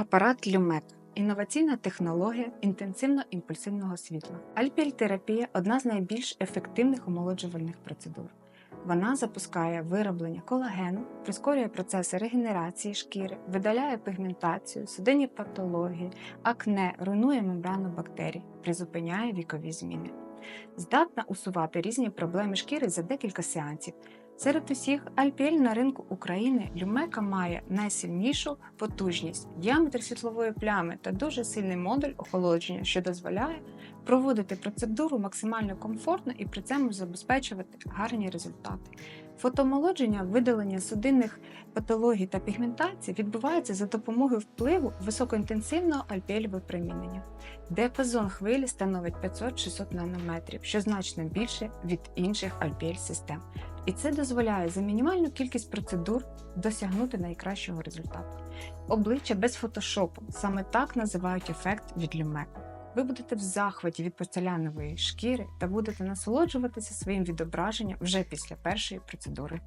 Апарат Люмек інноваційна технологія інтенсивно-імпульсивного світла. Альпіль-терапія одна з найбільш ефективних омолоджувальних процедур. Вона запускає вироблення колагену, прискорює процеси регенерації шкіри, видаляє пігментацію, судинні патології, акне, руйнує мембрану бактерій, призупиняє вікові зміни. Здатна усувати різні проблеми шкіри за декілька сеансів. Серед усіх альпіль на ринку України люмека має найсильнішу потужність, діаметр світлової плями та дуже сильний модуль охолодження, що дозволяє проводити процедуру максимально комфортно і при цьому забезпечувати гарні результати. Фотоомолодження, видалення судинних патологій та пігментації відбувається за допомогою впливу високоінтенсивного альпіль-випромінення. Діапазон хвилі становить 500-600 нанометрів, що значно більше від інших альпіль-систем. І це дозволяє за мінімальну кількість процедур досягнути найкращого результату. Обличчя без фотошопу саме так називають ефект від люмеку. Ви будете в захваті від порцелянової шкіри та будете насолоджуватися своїм відображенням вже після першої процедури.